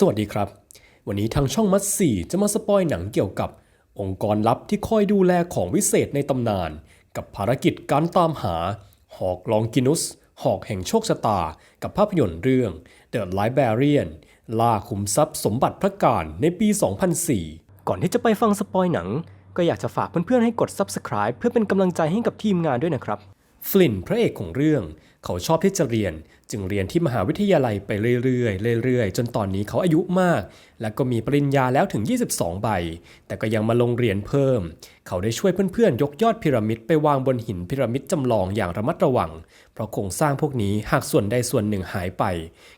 สวัสดีครับ วันนี้ทางช่องมัดสี่จะมาสปอยหนังเกี่ยวกับ องค์กรลับที่คอยดูแลของวิเศษในตำนาน กับภารกิจการตามหา หอกลองกินุส หอกแห่งโชคชะตา กับภาพยนตร์เรื่อง The Librarian ล่าขุมทรัพย์สมบัติพระการในปี 2004 ก่อนที่จะไปฟังสปอยหนัง ก็อยากจะฝากเพื่อนๆให้กด Subscribe เพื่อเป็นกำลังใจให้กับทีมงานด้วยนะครับ ฟลินพระเอกของเรื่อง เขาชอบที่จะเรียน จึงเรียนที่มหาวิทยาลัยไปเรื่อยๆเรื่อยๆ จนตอนนี้เขาอายุมาก และก็มีปริญญาแล้วถึง 22 ใบ แต่ก็ยังมาลงเรียนเพิ่ม เขาได้ช่วยเพื่อนๆ ยกยอดพีระมิดไปวางบนหินพีระมิดจำลองอย่างระมัดระวัง เพราะโครงสร้างพวกนี้หากส่วนใดส่วนหนึ่งหายไป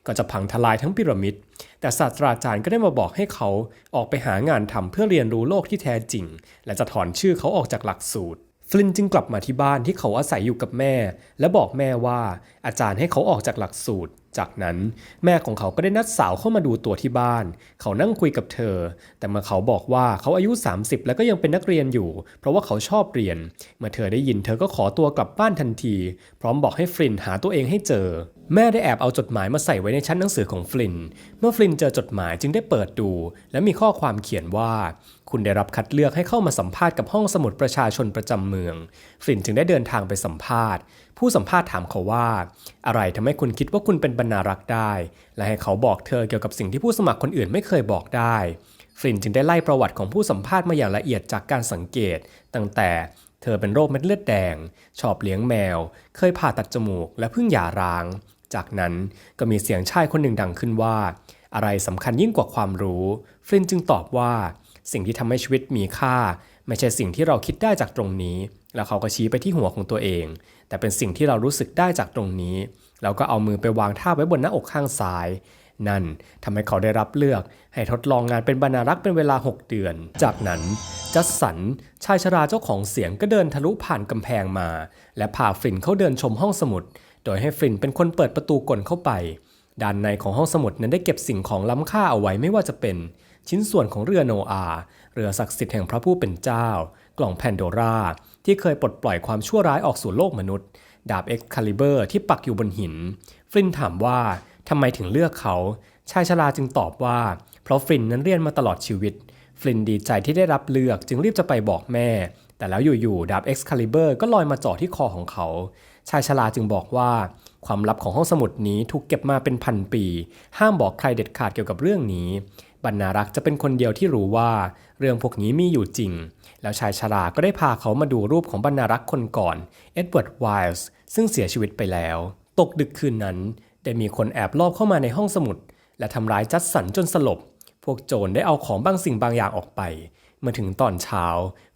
ก็จะพังทลายทั้งพีระมิด แต่ศาสตราจารย์ก็ได้มาบอกให้เขาออกไปหางานทำเพื่อเรียนรู้โลกที่แท้จริง และจะถอนชื่อเขาออกจากหลักสูตร ฟลินจึงกลับมาที่บ้านที่เขาอาศัยอยู่กับแม่ และบอกแม่ว่าอาจารย์ให้เขาออกจากหลักสูตร จากนั้นแม่ของเขาก็ได้นัดสาวเข้ามาดูตัวที่บ้าน เขานั่งคุยกับเธอ แต่เมื่อเขาบอกว่าเขาอายุ 30 แล้วก็ยังเป็นนักเรียนอยู่ เพราะว่าเขาชอบเรียน เมื่อเธอได้ยินเธอก็ขอตัวกลับบ้านทันที พร้อมบอกให้ฟลินหาตัวเองให้เจอ แม่ได้แอบเอาจดหมายมาใส่ไว้ในชั้นหนังสือของฟลิน เมื่อฟลินเจอจดหมายจึงได้เปิดดู และมีข้อความเขียนว่า คุณได้รับคัดเลือกให้เข้ามาสัมภาษณ์กับห้องสมุดประชาชนประจำเมือง ฟลินจึงได้เดินทางไปสัมภาษณ์ ผู้สัมภาษณ์ถามเขาว่า อะไรทำให้คุณคิดว่าคุณเป็นบรรณารักษ์ได้ และให้เขาบอกเธอเกี่ยวกับสิ่งที่ผู้สมัครคนอื่นไม่เคยบอกได้ฟลินจึงได้ไล่ประวัติของผู้สัมภาษณ์มาอย่างละเอียดจากการสังเกต ตั้งแต่เธอเป็นโรคเม็ดเลือดแดง ชอบเลี้ยงแมว เคยผ่าตัดจมูก และเพิ่งหย่าร้าง จากนั้นก็มีเสียงชายคนหนึ่งดังขึ้นว่า อะไรสำคัญยิ่งกว่าความรู้ ฟลินจึงตอบว่า สิ่งที่ทำให้ชีวิตมีค่า ไม่ใช่สิ่งที่เราคิดได้จากตรงนี้ แล้วเขาก็ชี้ไปที่หัวของตัวเอง แต่เป็นสิ่งที่เรารู้สึกได้จากตรงนี้แล้วก็เอามือไปวางท่าไว้บนหน้าอกข้างซ้าย นั่นทำให้เขาได้รับเลือก ให้ทดลองงานเป็นบรรณารักษ์เป็นเวลา 6 เดือน จากนั้นจัสสันชายชราเจ้าของเสียงก็เดินทะลุผ่านกำแพงมา และพาฟลินเข้าเดินชมห้องสมุด โดยให้ฟลินเป็นคนเปิดประตูกลเข้าไป ด้านในของห้องสมุดนั้นได้เก็บสิ่งของล้ำค่าเอาไว้ไม่ว่าจะเป็น ชิ้นส่วนของเรือโนอาห์เรือศักดิ์สิทธิ์แห่งพระผู้เป็นเจ้า กล่องแพนโดรา ที่เคยปลดปล่อยความชั่วร้ายออกสู่โลกมนุษย์ ดาบเอ็กคาลิเบอร์ที่ปักอยู่บนหิน ฟลินถามว่าทำไมถึงเลือกเขา ชายชราจึงตอบว่า เพราะฟลินนั้นเรียนมาตลอดชีวิต ฟลินดีใจที่ได้รับเลือกจึงรีบจะไปบอกแม่ แต่แล้วอยู่ๆดาบเอ็กคาลิเบอร์ก็ลอยมาจ่อที่คอของเขา ชายชราจึงบอกว่า ความลับของห้องสมุดนี้ถูกเก็บมาเป็นพันปี ห้ามบอกใครเด็ดขาดเกี่ยวกับเรื่องนี้ บรรณารักษ์จะเป็นคนเดียวที่รู้ว่า เรื่องพวกนี้มีอยู่จริง แล้วชายชราก็ได้พาเขามาดูรูปของบรรณารักษ์คนก่อน เอ็ดเวิร์ดไวลส์ซึ่งเสียชีวิตไปแล้ว ตกดึกคืนนั้น ได้มีคนแอบลอบเข้ามาในห้องสมุด และทำร้ายจัดสันจนสลบ พวกโจรได้เอาของบางสิ่งบางอย่างออกไป เมื่อถึงตอนเช้า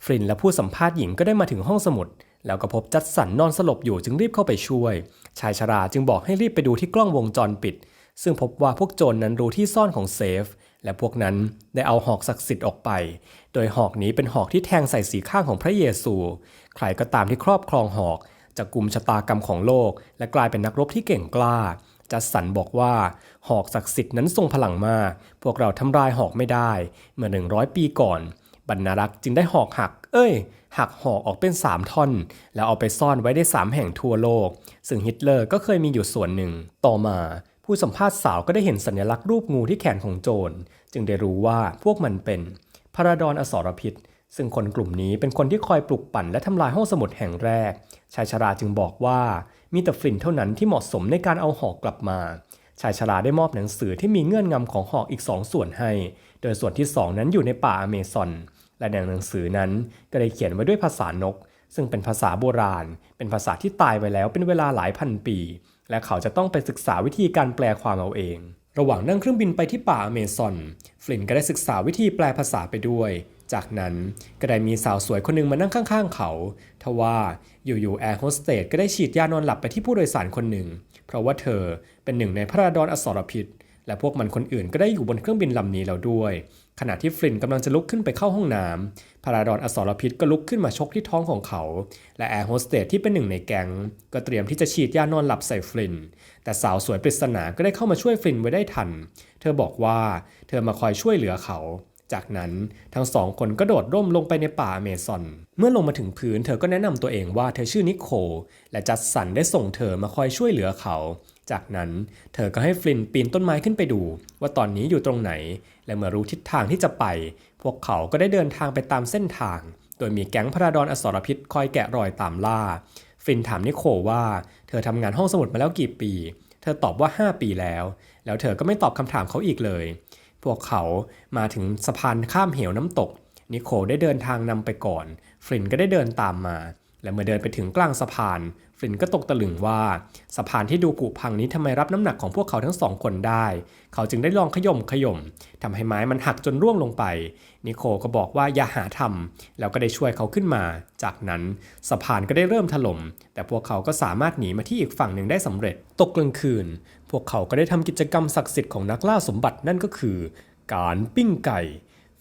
ฟรินและผู้สัมภาษณ์หญิงก็ได้มาถึงห้องสมุด แล้วก็พบจัดสันนอนสลบอยู่จึงรีบเข้าไปช่วย ชายชราจึงบอกให้รีบไปดูที่กล้องวงจรปิดซึ่งพบว่าพวกโจรนนั้นรู้ที่ซ่อนของเซฟ และพวกนั้นได้เอาหอกศักดิ์สิทธิ์ออกไป โดยหอกนี้เป็นหอกที่แทงใส่สีข้างของพระเยซู ใครก็ตามที่ครอบครองหอกจะกลุ่มชะตากรรมของโลก และกลายเป็นนักรบที่เก่งกล้า จัสสันบอกว่า หอกศักดิ์สิทธิ์นั้นทรงพลังมาก พวกเราทำลายหอกไม่ได้ เมื่อ 100 ปีก่อน บรรณารักษ์จึงได้หอกหัก เอ้ย หักหอกออกเป็น 3 ท่อน แล้วเอาไปซ่อนไว้ได้ 3 แห่งทั่วโลก ซึ่งฮิตเลอร์ก็เคยมีอยู่ส่วนหนึ่ง ต่อมา ผู้สัมภาษณ์สาวก็ได้เห็นสัญลักษณ์รูปงูที่แขนของโจร จึงได้รู้ว่าพวกมันเป็นพาราดอนอสรพิษ ซึ่งคนกลุ่มนี้เป็นคนที่คอยปลุกปั่นและทำลายห้องสมุดแห่งแรก ชายชราจึงบอกว่ามีแต่ฟลินเท่านั้นที่เหมาะสมในการเอาหอกกลับมา ชายชราได้มอบหนังสือที่มีเงื่อนงำของหอกอีกสองส่วนให้ โดยส่วนที่สองนั้นอยู่ในป่าอเมซอน และในหนังสือนั้นก็ได้เขียนไว้ด้วยภาษานก ซึ่งเป็นภาษาโบราณ เป็นภาษาที่ตายไปแล้วเป็นเวลาหลายพันปี และเขาจะต้องไปศึกษาวิธีการแปลความเอาเอง ระหว่างนั่งเครื่องบินไปที่ป่าอเมซอนฟลินก็ได้ศึกษาวิธีแปลภาษาไปด้วย จากนั้นก็ได้มีสาวสวยคนหนึงมานั่งข้างๆเขาทว่าอยู่ๆแอร์โฮสเตสก็ได้ฉีดยานอนหลับไปที่ผู้โดยสารคนหนึ่ง เพราะว่าเธอเป็นหนึ่งในพระราดอนอสรพิษและพวกมันคนอื่นก็ได้อยู่บนเครื่องบินลำนี้แล้วด้วย ขณะที่ฟลินกำลังจะลุกขึ้นไปเข้าห้องน้ำพาราดอนอสรพิษก็ลุกขึ้นมาชกที่ท้องของเขา และแอร์โฮสเตสที่เป็นหนึ่งในแก๊งก็เตรียมที่จะฉีดยานอนหลับใส่ฟลิน แต่สาวสวยปริศนาก็ได้เข้ามาช่วยฟลินไว้ได้ทัน เธอบอกว่าเธอมาคอยช่วยเหลือเขา จากนั้นทั้งสองคนก็โดดร่มลงไปในป่าอเมซอน เมื่อลงมาถึงพื้นเธอก็แนะนำตัวเองว่าเธอชื่อนิโคและจัดสันได้ส่งเธอมาคอยช่วยเหลือเขา จากนั้นเธอก็ให้ฟลินปีนต้นไม้ขึ้นไปดู ว่าตอนนี้อยู่ตรงไหน และเมื่อรู้ทิศทางที่จะไป พวกเขาก็ได้เดินทางไปตามเส้นทาง โดยมีแก๊งพระดอนอสรพิษคอยแกะรอยตามล่าฟินถามนิโคลว่า เธอทำงานห้องสมุดมาแล้วกี่ปี เธอตอบว่า 5 ปีแล้ว แล้วเธอก็ไม่ตอบคำถามเขาอีกเลย พวกเขามาถึงสะพานข้ามเหวน้ำตก นิโคลได้เดินทางนำไปก่อน ฟลินก็ได้เดินตามมา และเมื่อเดินไปถึงกลางสะพานฟลินก็ตกตะลึงว่าสะพานที่ดูผุพังนี้ทำไมรับน้ำหนักของพวกเขาทั้งสองคนได้ เขาจึงได้ลองขย่มขย่มทำให้ไม้มันหักจนร่วงลงไป นิโคลก็บอกว่าอย่าหาทำแล้วก็ได้ช่วยเขาขึ้นมา จากนั้นสะพานก็ได้เริ่มถล่มแต่พวกเขาก็สามารถหนีมาที่อีกฝั่งหนึ่งได้สำเร็จ ตกกลางคืน พวกเขาก็ได้ทำกิจกรรมศักดิ์สิทธิ์ของนักล่าสมบัตินั่นก็คือ การปิ้งไก่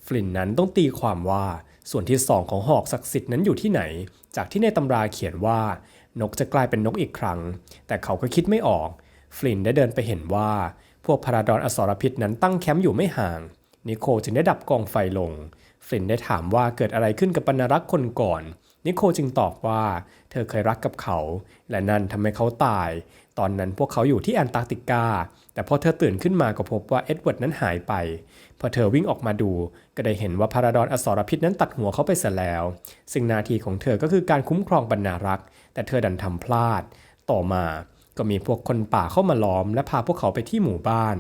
ฟลินนั้นต้องตีความว่า ส่วนที่สองของหอกศักดิ์สิทธิ์นั้นอยู่ที่ไหน จากที่ในตำราเขียนว่า นกจะกลายเป็นนกอีกครั้ง แต่เขาก็คิดไม่ออก ฟลินได้เดินไปเห็นว่า พวกพาราดอนอสรพิษนั้นตั้งแคมป์อยู่ไม่ห่าง นิโคลจึงได้ดับกองไฟลง ฟลินได้ถามว่าเกิดอะไรขึ้นกับบรรณารักคนก่อน นิโคลจึงตอบว่า เธอเคยรักกับเขา และนั่นทำให้เขาตาย ตอนนั้นพวกเขาอยู่ที่แอนตาร์กติกา แต่พอเธอตื่นขึ้นมาก็พบว่าเอ็ดเวิร์ดนั้นหายไป พอเธอวิ่งออกมาดู ก็ได้เห็นว่าพาราดอนอสรพิษนั้นตัดหัวเขาไปเสียแล้ว ซึ่งนาทีของเธอก็คือการคุ้มครองบรรณารักษ์ แต่เธอดันทำพลาด ต่อมาก็มีพวกคนป่าเข้ามาล้อม และพาพวกเขาไปที่หมู่บ้าน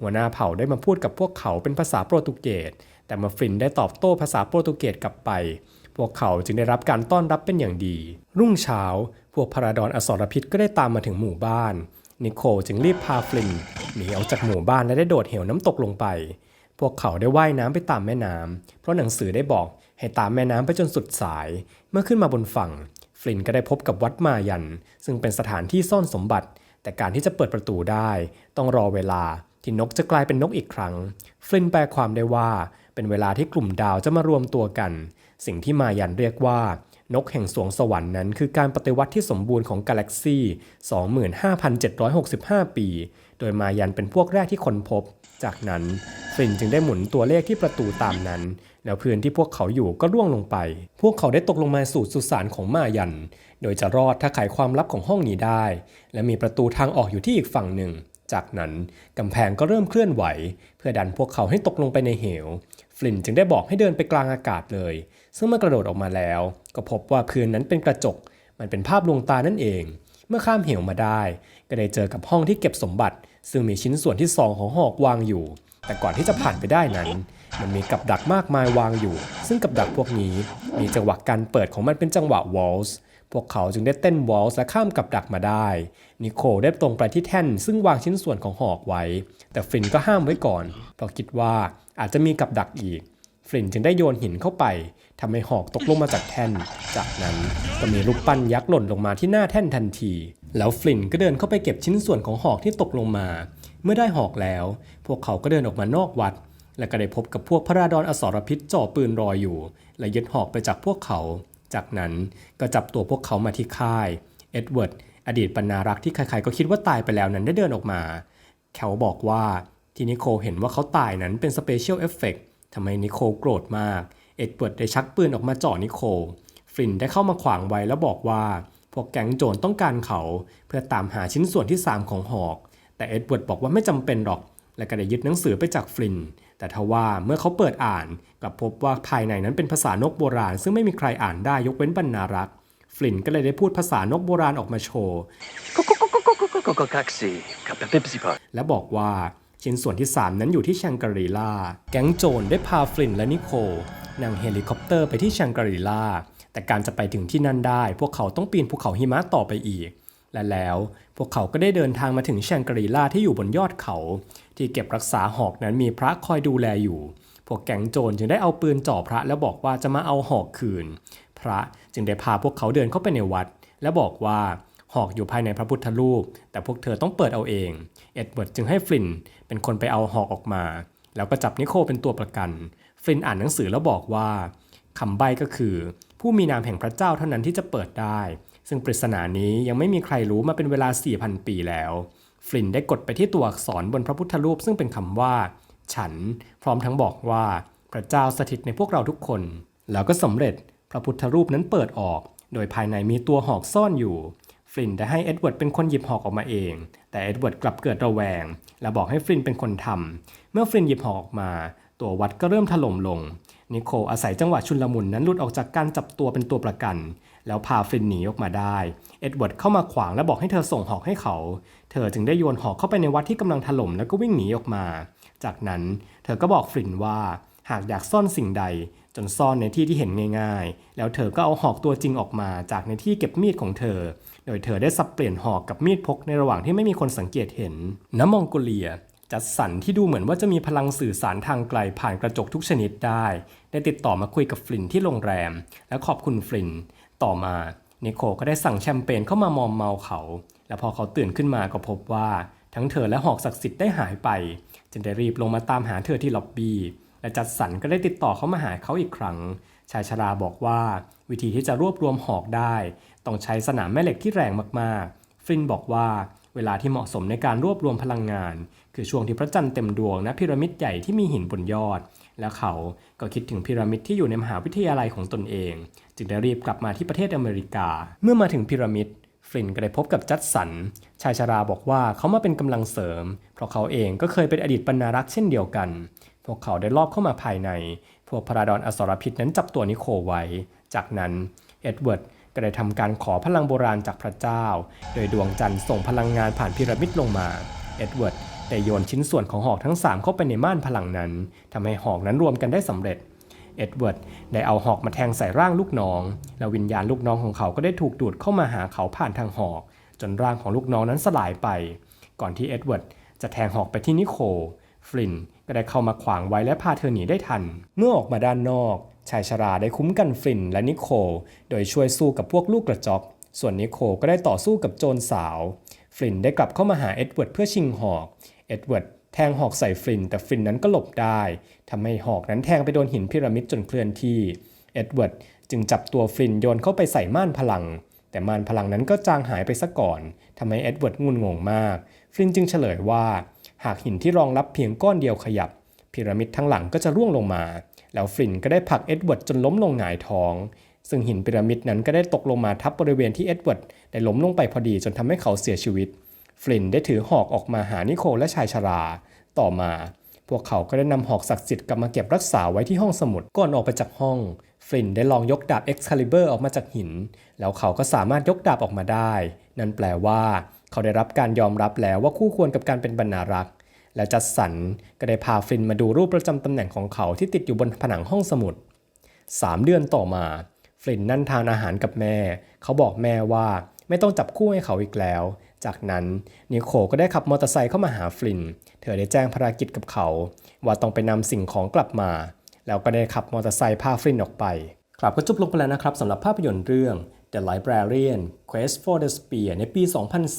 หัวหน้าเผ่าได้มาพูดกับพวกเขาเป็นภาษาโปรตุเกส แต่มาฟรินได้ตอบโต้ภาษาโปรตุเกสกลับไป พวกเขาจึงได้รับการต้อนรับเป็นอย่างดี รุ่งเช้า พวกพาราดอนอสรพิษก็ได้ตามมาถึงหมู่บ้าน นิโคลจึงรีบพาฟลินหนีออกจากหมู่บ้านและได้โดดเหวน้ำตกลงไป พวกเขาได้ว่ายน้ำไปตามแม่น้ำเพราะหนังสือได้บอกให้ตามแม่น้ำไปจนสุดสาย เมื่อขึ้นมาบนฝั่ง ฟลินก็ได้พบกับวัดมายัน ซึ่งเป็นสถานที่ซ่อนสมบัติ แต่การที่จะเปิดประตูได้ ต้องรอเวลาที่นกจะกลายเป็นนกอีกครั้ง ฟลินแปลความได้ว่า เป็นเวลาที่กลุ่มดาวจะมารวมตัวกัน สิ่งที่มายันเรียกว่านกแห่งสวงสวรรค์นั้นคือการปฏิวัติที่สมบูรณ์ของกาแล็กซี่ 25,765 ปี โดยมายันเป็นพวกแรกที่ค้นพบ จากนั้นฟลินจึงได้หมุนตัวเลขที่ประตูตามนั้น แล้วพื้นที่พวกเขาอยู่ก็ร่วงลงไป พวกเขาได้ตกลงมาสู่สุสานของมายัน โดยจะรอดถ้าไขความลับของห้องนี้ได้ และมีประตูทางออกอยู่ที่อีกฝั่งหนึ่ง จากนั้นกำแพงก็เริ่มเคลื่อนไหว เพื่อดันพวกเขาให้ตกลงไปในเหว ฟลินจึงได้บอกให้เดินไปกลางอากาศเลย ซึ่งเมื่อกระโดดออกมาแล้ว ก็พบว่าพื้นนั้นเป็นกระจก มันเป็นภาพลวงตานั่นเอง เมื่อข้ามเหวมาได้ ก็ได้เจอกับห้องที่เก็บสมบัติ ซึ่งมีชิ้นส่วนที่สองของหอกวางอยู่ แต่ก่อนที่จะผ่านไปได้นั้น มันมีกับดักมากมายวางอยู่ ซึ่งกับดักพวกนี้ มีจังหวะการเปิดของมันเป็นจังหวะวอลส์พวกเขาจึงได้เต้นวอลส์และข้ามกับดักมาได้ นิโคลได้ตรงไปที่แท่น ซึ่งวางชิ้นส่วนของหอกไว้ แต่ฟินก็ห้ามไว้ก่อนเพราะคิดว่าอาจจะมีกับดักอีก ฟลินจึงได้โยนหินเข้าไปทำให้หอกตกลงมาจากแท่น จากนั้นก็มีรูปปั้นยักษ์หล่นลงมาที่หน้าแท่นทันที แล้วฟลินก็เดินเข้าไปเก็บชิ้นส่วนของหอกที่ตกลงมา เมื่อได้หอกแล้ว พวกเขาก็เดินออกมานอกวัด และก็ได้พบกับพวกพระราดอนอสรพิษจ่อปืนรออยู่ และยึดหอกไปจากพวกเขา จากนั้นก็จับตัวพวกเขามาที่ค่าย เอ็ดเวิร์ดอดีตบรรณารักษ์ที่ใครๆก็คิดว่าตายไปแล้วนั้นได้เดินออกมาเขาบอกว่าที่นิโคลเห็นว่าเขาตายนั้นเป็นสเปเชียลเอฟเฟกต์ ทำให้นิโคลโกรธมาก เอ็ดเวิร์ดได้ชักปืนออกมาจ่อนิโคลฟลินได้เข้ามาขวางไว้แล้วบอกว่า พวกแก๊งโจรต้องการเขา เพื่อตามหาชิ้นส่วนที่ 3 ของหอก แต่เอ็ดเวิร์ดบอกว่าไม่จำเป็นหรอก และก็ได้ยึดหนังสือไปจากฟลิน แต่ทว่าเมื่อเขาเปิดอ่านกลับพบว่าภายในนั้นเป็นภาษานกโบราณ ซึ่งไม่มีใครอ่านได้ยกเว้นบรรณารักษ์ฟลินก็เลยได้พูดภาษานกโบราณออกมาโชว์และบอกว่า ชิ้นส่วนที่ 3 นั้นอยู่ที่แชงการีลา แก๊งโจรได้พาฟลินและนิโคลนั่งเฮลิคอปเตอร์ไปที่แชงการีลา แต่การจะไปถึงที่นั่นได้ พวกเขาต้องปีนภูเขาหิมะต่อไปอีก และแล้วพวกเขาก็ได้เดินทางมาถึงแชงการีลาที่อยู่บนยอดเขา ที่เก็บรักษาหอกนั้นมีพระคอยดูแลอยู่ พวกแก๊งโจรจึงได้เอาปืนจ่อพระแล้วบอกว่าจะมาเอาหอกคืน พระจึงได้พาพวกเขาเดินเข้าไปในวัด และบอกว่า หอกอยู่ภายในพระพุทธรูป แต่พวกเธอต้องเปิดเอาเอง เอ็ดเวิร์ดจึงให้ฟลินเป็นคนไปเอาหอกออกมา แล้วก็จับนิโคเป็นตัวประกัน ฟลินอ่านหนังสือแล้วบอกว่าคำใบ้ก็คือ ผู้มีนามแห่งพระเจ้าเท่านั้นที่จะเปิดได้ ซึ่งปริศนานี้ยังไม่มีใครรู้มาเป็นเวลา 4,000 ปีแล้ว ฟลินได้กดไปที่ตัวอักษรบนพระพุทธรูปซึ่งเป็นคำว่า ฉัน พร้อมทั้งบอกว่าพระเจ้าสถิตในพวกเราทุกคน แล้วก็สำเร็จพระพุทธรูปนั้นเปิดออก โดยภายในมีตัวหอกซ่อนอยู่ ฟลินได้ให้เอ็ดเวิร์ดเป็นคนหยิบหอกออกมาเอง แต่เอ็ดเวิร์ดกลับเกิดระแวง และบอกให้ฟลินเป็นคนทำเมื่อฟลินหยิบหอกออกมา ตัววัดก็เริ่มถล่มลง นิโคลอาศัยจังหวะชุลมุนนั้นหลุดออกจากการจับตัวเป็นตัวประกัน แล้วพาฟลินหนีออกมาได้ เอ็ดเวิร์ดเข้ามาขวางและบอกให้เธอส่งหอกให้เขา เธอจึงได้โยนหอกเข้าไปในวัดที่กำลังถล่มแล้วก็วิ่งหนีออกมา จากนั้นเธอก็บอกฟลินว่าหากอยากซ่อนสิ่งใดจนซ่อนในที่ที่เห็นง่ายๆ แล้วเธอก็เอาหอกตัวจริงออกมาจากในที่เก็บมีดของเธอ โดยเธอได้สับเปลี่ยนหอกกับมีดพกในระหว่างที่ไม่มีคนสังเกตเห็นณมองโกเลียจัดสรรที่ดูเหมือนว่าจะมีพลังสื่อสารทางไกลผ่านกระจกทุกชนิดได้ ได้ติดต่อมาคุยกับฟลินที่โรงแรม และขอบคุณฟลิน ต่อมานิโคลก็ได้สั่งแชมเปญเข้ามามอมเมาเขา และพอเขาตื่นขึ้นมาก็พบว่า ทั้งเธอและหอกศักดิ์สิทธิ์ได้หายไป จึงได้รีบลงมาตามหาเธอที่ล็อบบี้และจัดสรรก็ได้ติดต่อเขามาหาเขาอีกครั้ง ชายชราบอกว่า วิธีที่จะรวบรวมหอกได้ ต้องใช้สนามแม่เหล็กที่แรงมากๆฟลินบอกว่าเวลาที่เหมาะสมในการรวบรวมพลังงาน คือช่วงที่พระจันทร์เต็มดวงณพีระมิดใหญ่ที่มีหินบนยอด และเขาก็คิดถึงพีระมิดที่อยู่ในมหาวิทยาลัยของตนเอง จึงได้รีบกลับมาที่ประเทศอเมริกา เมื่อมาถึงพีระมิดฟลินก็ได้พบกับจัดสัน ชายชราบอกว่าเขามาเป็นกำลังเสริม เพราะเขาเองก็เคยเป็นอดีตบรรณารักษ์เช่นเดียวกัน พวกเขาได้ลอบเข้ามาภายใน พวกพระราดอนอสรพิษนั้นจับตัวนิโคไว้ จากนั้นเอ็ดเวิร์ด ก็ได้ทำการขอพลังโบราณจากพระเจ้า โดยดวงจันทร์ส่งพลังงานผ่านพีระมิดลงมา เอ็ดเวิร์ดได้โยนชิ้นส่วนของหอกทั้ง 3 เข้าไปในม่านพลังนั้นทำให้หอกนั้นรวมกันได้สำเร็จ เอ็ดเวิร์ดได้เอาหอกมาแทงใส่ร่างลูกน้อง แล้ววิญญาณลูกน้องของเขาก็ได้ถูกดูดเข้ามาหาเขาผ่านทางหอก จนร่างของลูกน้องนั้นสลายไป ก่อนที่เอ็ดเวิร์ดจะแทงหอกไปที่นิโค ฟลิน ก็ได้เข้ามาขวางไว้และพาเธอหนีได้ทัน เมื่อออกมาด้านนอก ชายชราได้คุ้มกันฟลินและนิโคล โดยช่วยสู้กับพวกลูกกระจอก ส่วนนิโคลก็ได้ต่อสู้กับโจรสาว ฟลินได้กลับเข้ามาหาเอ็ดเวิร์ดเพื่อชิงหอก เอ็ดเวิร์ดแทงหอกใส่ฟลิน แต่ฟลินนั้นก็หลบได้ทำให้หอกนั้นแทงไปโดนหินพีระมิดจนเคลื่อนที่ เอ็ดเวิร์ดจึงจับตัวฟลินโยนเข้าไปใส่ม่านพลัง แต่ม่านพลังนั้นก็จางหายไปซะก่อนทำให้เอ็ดเวิร์ดงุนงงมาก ฟลินจึงเฉลยว่า หากหินที่รองรับเพียงก้อนเดียวขยับ พีระมิดทั้งหลังก็จะร่วงลงมา แล้วฟลินก็ได้ผลักเอ็ดเวิร์ดจนล้มลงหงายท้อง ซึ่งหินพีระมิดนั้นก็ได้ตกลงมาทับบริเวณที่เอ็ดเวิร์ดได้ล้มลงไปพอดีจนทำให้เขาเสียชีวิต ฟลินได้ถือหอกออกมาหานิโคลและชายชรา ต่อมา พวกเขาก็ได้นำหอกศักดิ์สิทธิ์กลับมาเก็บรักษาไว้ที่ห้องสมุดก่อนออกไปจากห้องฟลินได้ลองยกดาบเอ็กซ์คาลิเบอร์ออกมาจากหิน แล้วเขาก็สามารถยกดาบออกมาได้ นั่นแปลว่า เขาได้รับการยอมรับแล้วว่าคู่ควรกับการเป็นบรรณารักษ์ และจัดสรรก็ได้พาฟินมาดูรูปประจำตำแหน่งของเขาที่ติดอยู่บนผนังห้องสมุด 3 เดือนต่อมา ฟลินนั่นทานอาหารกับแม่ เขาบอกแม่ว่าไม่ต้องจับคู่ให้เขาอีกแล้ว จากนั้นนิโคลก็ได้ขับมอเตอร์ไซค์เข้ามาหาฟลิน เธอได้แจ้งภารกิจกับเขา ว่าต้องไปนำสิ่งของกลับมา แล้วก็ได้ขับมอเตอร์ไซค์พาฟลินออกไป ครับก็จบลงไปแล้วนะครับสำหรับภาพยนตร์เรื่อง The Librarian Quest for the Spear ในปี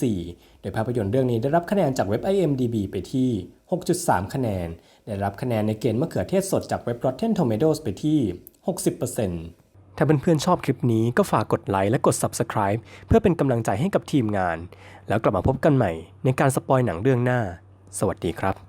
2004 โดยภาพยนตร์เรื่องนี้ได้รับคะแนนจากเว็บ IMDb ไปที่ 6.3 คะแนน ได้รับคะแนนในเกณฑ์มะเขือเทศสดจากเว็บ Rotten Tomatoes ไปที่ 60%ถ้าเพื่อนๆชอบคลิปนี้ก็ฝากกดไลค์และกด Subscribe เพื่อเป็นกำลังใจให้กับทีมงาน แล้วกลับมาพบกันใหม่ในการสปอยหนังเรื่องหน้า สวัสดีครับ